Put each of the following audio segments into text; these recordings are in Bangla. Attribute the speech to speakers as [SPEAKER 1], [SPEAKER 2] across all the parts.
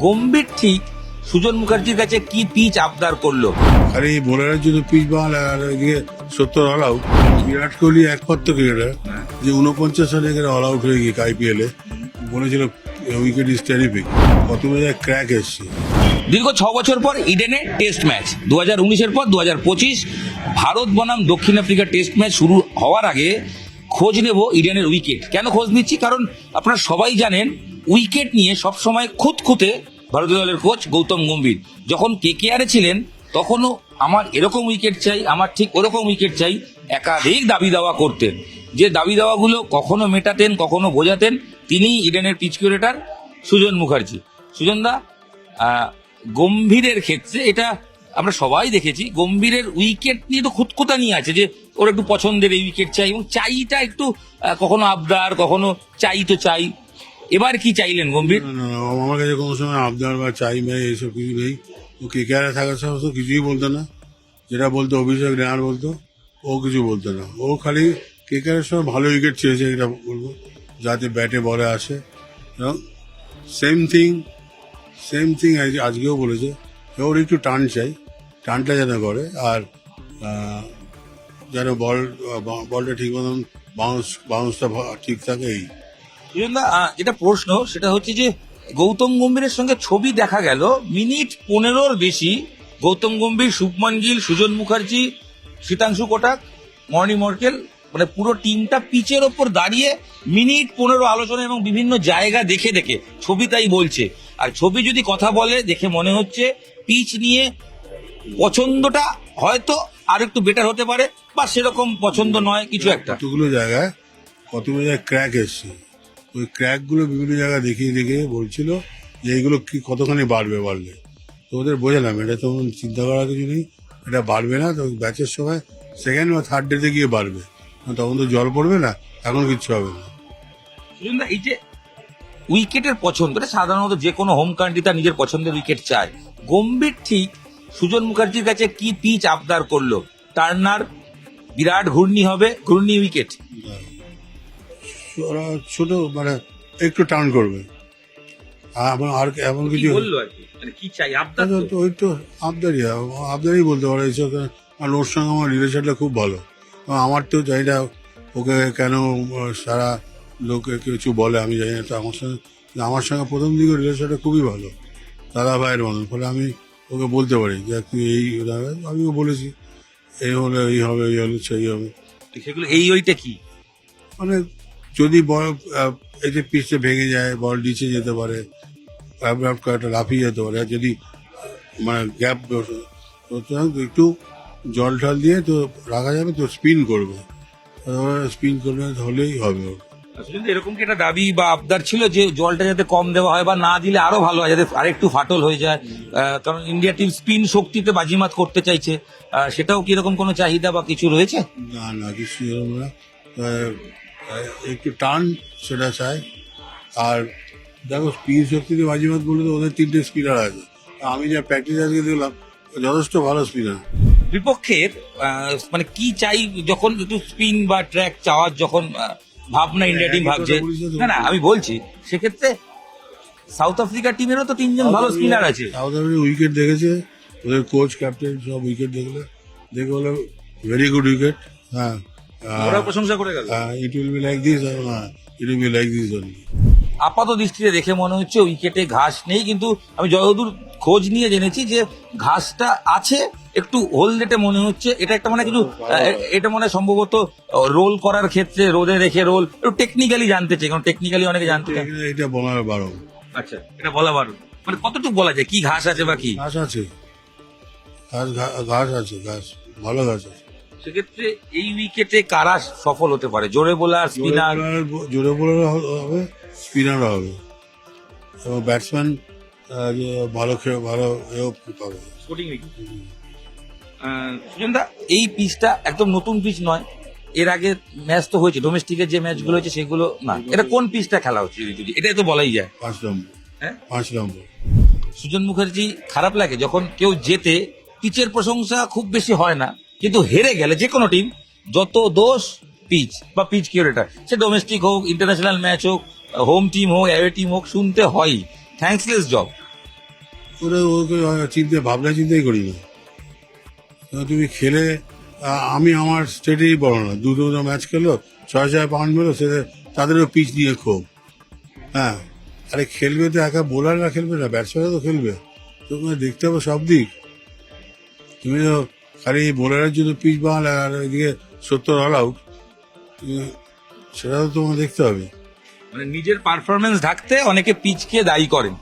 [SPEAKER 1] গম্ভীর ঠিক সুজন মুখার্জির কাছে কি পিচ আবদার করল?
[SPEAKER 2] আর বোলারের জন্য পিচ বাল আর এদিকে সত্তর অল আউট বিরাট কোহলি একমাত্র ক্রিকেটার যে উনপঞ্চাশ রানে এখানে অল আউট হয়ে গিয়ে আইপিএল এ। বলেছিল উইকেট ইজ টেরিফিক কত মেজায় ক্র্যাক এসছে।
[SPEAKER 1] দীর্ঘ ছ বছর পর ইডেনে টেস্ট ম্যাচ দু হাজার উনিশের পর দু হাজার পঁচিশ ভারত বনাম দক্ষিণ আফ্রিকা টেস্ট ম্যাচ শুরু হওয়ার আগে খোঁজ নেব ইডেনের উইকেট কেন খোঁজ নিচ্ছি? কারণ আপনারা সবাই জানেন উইকেট নিয়ে সবসময় খুঁতখুঁতে ভারতীয় দলের কোচ গৌতম গম্ভীর। যখন কে কে আরে ছিলেন, তখনও আমার এরকম উইকেট চাই, আমার ঠিক ওরকম উইকেট চাই, একাধিক দাবি দাওয়া করতেন। যে দাবি দাওয়াগুলো কখনো মেটাতেন, কখনো বোঝাতেন, তিনিই ইডেনের পিচ কিউরেটার সুজন মুখার্জি। সুজনদা গম্ভীরের ক্ষেত্রে এটা আমরা সবাই দেখেছি, গম্ভীরের উইকেট নিয়ে তো খুঁতখুতা নিয়ে আছে যে ওর একটু পছন্দের এই উইকেট চাই এবং চাইটা একটু কখনো আবদার, কখনো চাই তো চাই। এবার কি চাইলেন, গম্ভীর?
[SPEAKER 2] আমার কাছে কোনো সময় আবদার বা চাই, মেয়ে এইসব কিছু নেই। ও কে কে আরে থাকার সমস্ত কিছুই বলতো না। যেটা বলতো অভিষেক রেয়ার বলতো, ও কিছু বলতো না। ও খালি কে কে আরের সময় ভালো উইকেট চেয়েছে, এটা বলব, যাতে ব্যাটে বলে আসে। এবং সেম থিং সেম থিং আজকেও বলেছে ওর একটু টান চাই, টানটা যেন করে। আর যেন বল বলটা ঠিক মতন বাউন্স বাউন্সটা ঠিক থাকে, এই।
[SPEAKER 1] যেটা প্রশ্ন, সেটা হচ্ছে যে গৌতম গম্ভীরের সঙ্গে ছবি দেখা গেল, মিনিট পনেরোর বেশি গৌতম গম্ভীর শুভমন গিল, সুজন মুখার্জি, শীতাংশু কোটাক, মর্নি মর্কেল মানে পুরো টিমটা পিচের ওপর দাঁড়িয়ে মিনিট পনেরো আলোচনা এবং বিভিন্ন জায়গা দেখে দেখে, ছবি তাই বলছে। আর ছবি যদি কথা বলে, দেখে মনে হচ্ছে পিচ নিয়ে পছন্দটা হয়তো আর একটু বেটার হতে পারে, বা সেরকম পছন্দ নয় কিছু একটা।
[SPEAKER 2] কতগুলো জায়গায় কতগুলো জায়গায় ক্র্যাক এসছে। ওই ক্র্যাকগুলো বিভিন্ন জায়গায় দেখিয়ে দেখিয়ে বলছিল যে এইগুলো কি কতখানি বাড়বে বাড়লে তো ওদের বোঝালাম এটা তো চিন্তা করার কিছু নেই। এটা বাড়বে না তো ব্যাচের সময় সেকেন্ড বা থার্ড ডেতে গিয়ে বাড়বে। তখন তো জল পড়বে না এখন কিচ্ছু হবে না।
[SPEAKER 1] সুজনদা, এই যে উইকেটের পছন্দ এটা সাধারণত যে কোনো হোম কান্ট্রি তার নিজের পছন্দের উইকেট চায়। গম্ভীর ঠিক সুজন মুখার্জির কাছে কি পিচ আবদার করল? টার্নার বিরাট ঘূর্ণি হবে ঘূর্ণি উইকেট
[SPEAKER 2] ওরা ছোট মানে একটু টার্ন করবে। আর এমন- আর এমন কিছু
[SPEAKER 1] বলল আর কি? মানে কি চাই? আবদার
[SPEAKER 2] তো-
[SPEAKER 1] তো?
[SPEAKER 2] তো ওই তো আবদারি আবদারি বলতে পারে এইসব আর ওর সঙ্গে আমার রিলেশনটা খুব ভালো। আমার তো জানি না ওকে কেন সারা লোক কিছু বলে আমি জানি না। তো আমার সঙ্গে আমার সঙ্গে প্রথম দিকে রিলেশনটা খুবই ভালো। দাদা ভাইয়ের মতন। ফলে আমি ওকে বলতে পারি যে তুই এই আমিও বলেছি। এই হলে এই হবে এই হলে সেই হবে।
[SPEAKER 1] সেগুলো এই ওইটা কি?
[SPEAKER 2] মানে যদি বল আহ, এই যে পিচটা ভেঙে যায় বল নিচে যেতে পারে লাফিয়ে যেতে পারে যদি মানে গ্যাপ একটু জল টল দিয়ে তো রাখা যাবে তো স্পিন করবে। স্পিন করবে হলেই হবে। ওর
[SPEAKER 1] এরকম কি একটা দাবি বা আবদার ছিল যে জলটা যাতে কম দেওয়া হয় বা না দিলে আরও ভালো হয় যাতে আরেকটু ফাটল হয়ে যায়? কারণ ইন্ডিয়া টিম স্পিন শক্তিতে বাজিমাত করতে চাইছে। সেটাও কি এরকম কোনো চাহিদা বা কিছু রয়েছে?
[SPEAKER 2] না না কিছু এরকম না। একটু টান সেটা চাই। আর দেখো স্পিন শক্তিতে বাজিমাত বলে তো ওদের তিনটে স্পিনার আছে। আমি যা প্র্যাকটিস আজকে দেখলাম যথেষ্ট ভালো স্পিনার।
[SPEAKER 1] বিপক্ষের মানে কি চাই যখন একটু স্পিন বা ট্র্যাক চাওয়ার যখন ভাবনা ইন্ডিয়া টিম ভাবছে।
[SPEAKER 2] না
[SPEAKER 1] না না আমি বলছি সেক্ষেত্রে সাউথ আফ্রিকা টিমেরও তো তিনজন ভালো স্পিনার আছে।
[SPEAKER 2] সাউথ আফ্রিকা উইকেট দেখেছে ওদের কোচ ক্যাপ্টেন সব উইকেট দেখলে। দেখে বলে ভেরি গুড উইকেট হ্যাঁ।
[SPEAKER 1] ওরা প্রশংসা করে গেল।
[SPEAKER 2] It will be like this it will be like this only
[SPEAKER 1] আপাত দৃষ্টিতে দেখে মনে হচ্ছে উইকেটে ঘাস নেই কিন্তু আমি যতদূর খোঁজ নিয়ে জেনেছি যে ঘাসটা আছে একটু হলদেটে মনে হচ্ছে এটা একটা মানে কিছু এটা মনে সম্ভবত রোল করার ক্ষেত্রে রোদে রেখে রোল একটু টেকনিক্যালি জানতে চাই কারণ টেকনিক্যালি অনেকে জানতে চায়।
[SPEAKER 2] এটা বলার বারো
[SPEAKER 1] আচ্ছা এটা বলা বারো মানে কতটুকু বলা যায় কি ঘাস আছে বা কি?
[SPEAKER 2] ঘাস আছে। ঘাস ঘাস আছে ঘাস ভালো ঘাস আছে।
[SPEAKER 1] সেক্ষেত্রে এই উইকেটে কারা সফল হতে পারে? জোরে বোলার স্পিনার
[SPEAKER 2] জোরে বোলার হবে স্পিনার হবে। এবং ব্যাটসম্যান ভালো খেয়ে ভালো এও পাবে।
[SPEAKER 1] স্পোর্টিং উইকেট সুজনদা এই পিচটা একদম নতুন পিচ নয়। এর আগে ম্যাচ তো হয়েছে ডোমেস্টিকের যে ম্যাচগুলো হয়েছে সেগুলো না। এটা কোন পিচটা খেলা হচ্ছে যদি এটাই তো বলাই যায়।
[SPEAKER 2] পাঁচ নম্বর।
[SPEAKER 1] হ্যাঁ?
[SPEAKER 2] পাঁচ নম্বর।
[SPEAKER 1] সুজন মুখার্জি খারাপ লাগে যখন কেউ জেতে পিচের প্রশংসা খুব বেশি হয় না। কিন্তু হেরে গেলে যে কোনো টিম যত দোষ পিচ বা পিচ কিউরেটার সে ডোমেস্টিক হোক ইন্টারন্যাশনাল ম্যাচ হোক হোম টিম হোক অ্যাওয়ে টিম হোক, শুনতে হয়ই থ্যাঙ্কসলেস জব
[SPEAKER 2] ওরা ওকে চিন্তা, ভাবনা চিন্তাই করি না তুমি খেলে আমি আমার স্টেটেই বলো না। দুটো দুটো ম্যাচ খেলো, ছয় ছয় পাউন্ড মেলো, সে তাদেরও পিচ নিয়ে ক্ষোভ হ্যাঁ আরে খেলবে তো একা বোলাররা খেলবে না ব্যাটসম্যানরা তো খেলবে। তোমাকে দেখতে হবে সব দিক। তুমি তো খালি বোলারের জন্য পিচ বানালে আর এদিকে সত্তর অল আউট সেটা তো তোমাকে দেখতে হবে।
[SPEAKER 1] মানে নিজের পারফরমেন্স ঢাকতে অনেকে পিচকে দায়ী করেন।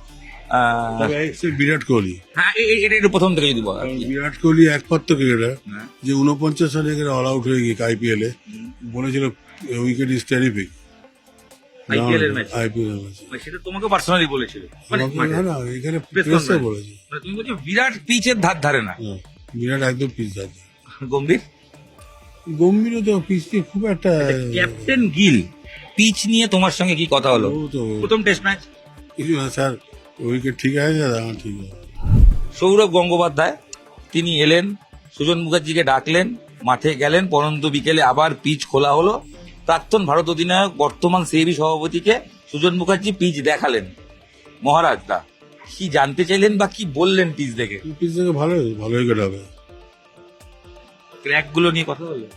[SPEAKER 2] বিরাট কোহলি।
[SPEAKER 1] হ্যাঁ এটা একটু প্রথম থেকে যদি বল
[SPEAKER 2] বিরাট কোহলি একমাত্র ক্রিকেটার
[SPEAKER 1] হ্যাঁ।
[SPEAKER 2] যে উনপঞ্চাশ রানে এখানে অল আউট হয়ে গিয়ে আইপিএল এ। বলেছিল উইকেট ইজ টেরিফিক
[SPEAKER 1] IPL এর match?
[SPEAKER 2] আইপিএল এর ম্যাচ
[SPEAKER 1] সেটা তোমাকে পার্সোনালি বলেছিল। মানে
[SPEAKER 2] না না এখানে প্রেসে বলেছে।
[SPEAKER 1] তুমি বলছো বিরাট পিচের ধার ধারে না।
[SPEAKER 2] হ্যাঁ, বিরাট একদম পিচ যাচ্ছে
[SPEAKER 1] গম্ভীর?
[SPEAKER 2] গম্ভীর তো পিচ নিয়ে খুব একটা
[SPEAKER 1] ক্যাপ্টেন গিল পিচ নিয়ে তোমার সঙ্গে কি কথা হলো?
[SPEAKER 2] ও তো
[SPEAKER 1] প্রথম টেস্ট ম্যাচ?
[SPEAKER 2] কিছু না স্যার উইকেট ঠিক আছে দাদা হ্যাঁ, ঠিক আছে।
[SPEAKER 1] সৌরভ গঙ্গোপাধ্যায় তিনি এলেন সুজন মুখার্জিকে ডাকলেন মাঠে গেলেন পরন্ত বিকেলে আবার পিচ খোলা হলো। প্রাক্তন ভারত অধিনায়ক বর্তমান সেবি সভাপতিকে সুজন মুখার্জি পিচ দেখালেন। মহারাজ দা কি জানতে চাইলেন বা কি বললেন পিস দেখে?
[SPEAKER 2] পিচ থেকে ভালো ভালো উইকেট হবে
[SPEAKER 1] ক্র্যাকগুলো নিয়ে কথা বললেন?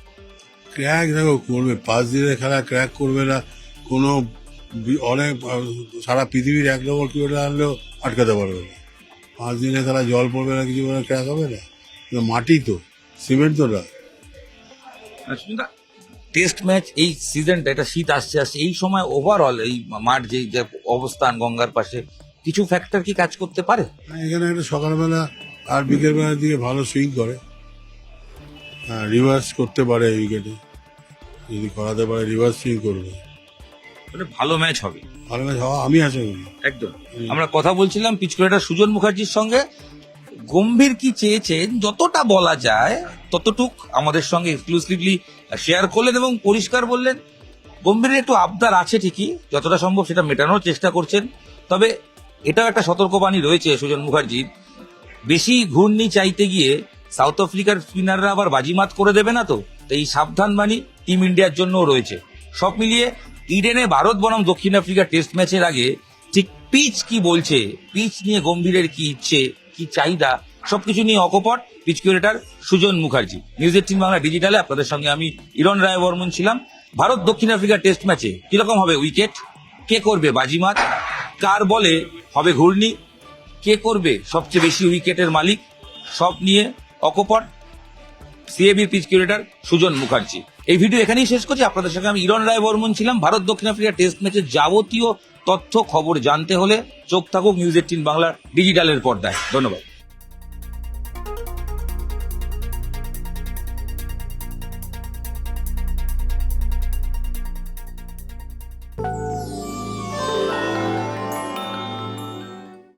[SPEAKER 2] ক্র্যাক দেখো করবে। পাঁচ দিনের খেলা ক্র্যাক করবে না। কোনো অনেক সারা পৃথিবীর এক নম্বর ক্রিকেটার আনলেও আটকাতে পারবে না। পাঁচ দিনের খেলা জল পড়বে না কিছু করে ক্র্যাক হবে না। মাটি তো সিমেন্ট তো না।
[SPEAKER 1] টেস্ট ম্যাচ এই সিজনটা এটা শীত আসছে আসছে। এই সময় ওভারঅল এই মাঠ যে অবস্থান গঙ্গার পাশে কিছু ফ্যাক্টর কি কাজ করতে পারে?
[SPEAKER 2] এখানে একটা সকালবেলা আর বিকেলবেলার দিকে ভালো সুইং করে। হ্যাঁ রিভার্স করতে পারে উইকেটে যদি করাতে পারে রিভার্স সুইং করবে।
[SPEAKER 1] মানে ভালো ম্যাচ হবে।
[SPEAKER 2] ভালো ম্যাচ হওয়া আমি আশা করি।
[SPEAKER 1] একদম। আমরা কথা বলছিলাম পিচ ক্রিকেটার সুজন মুখার্জির সঙ্গে। গম্ভীর কি চেয়েছেন? যতটা বলা যায় ততটুক আমাদের সঙ্গে এক্সক্লুসিভলি শেয়ার করলেন এবং পরিষ্কার বললেন গম্ভীরের একটু আবদার আছে ঠিকই যতটা সম্ভব সেটা মেটানোর চেষ্টা করছেন। তবে এটাও একটা সতর্কবাণী রয়েছে, সুজন মুখার্জির বেশি ঘূর্ণি চাইতে গিয়ে সাউথ আফ্রিকার স্পিনাররা আবার বাজিমাত করে দেবে না তো? এই সাবধান বাণী টিম ইন্ডিয়ার জন্যও রয়েছে। সব মিলিয়ে ইডেনে ভারত বনাম দক্ষিণ আফ্রিকা টেস্ট ম্যাচের আগে ঠিক পিচ কি বলছে, পিচ নিয়ে গম্ভীরের কি ইচ্ছে, কি চাহিদা, সবকিছু নিয়ে অকপট pitch curator Sujan Mukherjee. News eighteen Bangla ডিজিটালে আপনাদের সঙ্গে আমি ইরন রায় বর্মন ছিলাম। ভারত দক্ষিণ আফ্রিকা টেস্ট ম্যাচে কীরকম হবে উইকেট? কে করবে বাজিমাত? কার বলে হবে ঘূর্ণি? কে করবে সবচেয়ে বেশি উইকেটের মালিক? সব নিয়ে অকপট। CAB pitch curator Sujan Mukherjee. এই ভিডিও এখানেই শেষ করছি। আপনাদের সঙ্গে আমি ইরন রায় বর্মন ছিলাম। ভারত দক্ষিণ আফ্রিকা টেস্ট ম্যাচের যাবতীয় তথ্য, খবর জানতে হলে চোখ থাকুক নিউজ এইটিন বাংলার ডিজিটালের পর্দায়। ধন্যবাদ।